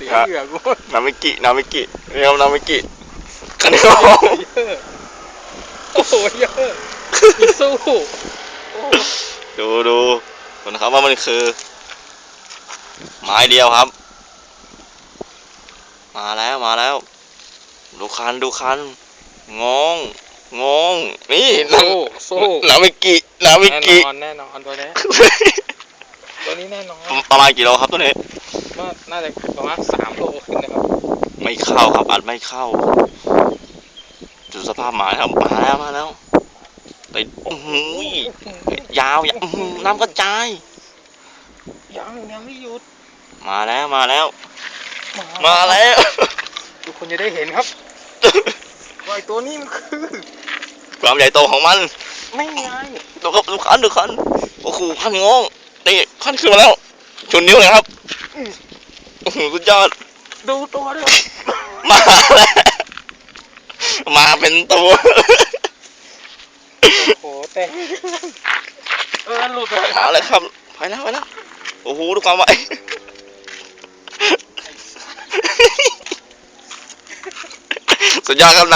สียครับเหงื่อกูนามิกินามิกินี่ครับนามิกิคันนี้เยอะโอ้โหเยอะมีสู้โอ้ดูดูดูนะครับว่ามันคือ ไม้เดียวครับ มาแล้วมาแล้ว ดูคันดูคันงงงงนี่นาสู้สู้นามิกินามิแน่กินอนแน่นอนตัวนี้ตัวนี้แน่นอนประมาณกี่โลครับตัวนี้ ก็น่าจะประมาณสามโลขึ้นนะครับ ไม่เข้าครับอัดไม่เข้าดูสภาพหมาครับมาแล้วมาแล้วติดอื้อหือยาวยาวอื้อหือน้ำกระจายยังยังไม่หยุด มาแล้วมาแล้ว มาแล้ว ทุกคนจะได้เห็นครับว่าไอ้ตัวนี้มันคือ ความใหญ่โตของมัน ไม่ไงดูครับดูคันดูคันโอ้โหคันงงนี่คันขึ้นมาแล้ว ชนนิ้วเลยครับ โอ้โหสุดยอด ดูตัวด้วย มาแล้ว มาเป็นตัว โอ้โหแต่เออหลุดเลยมาแล้วครับไปแล้วไปแล้ว โอ้โห ดูความไว สุดยอดครับ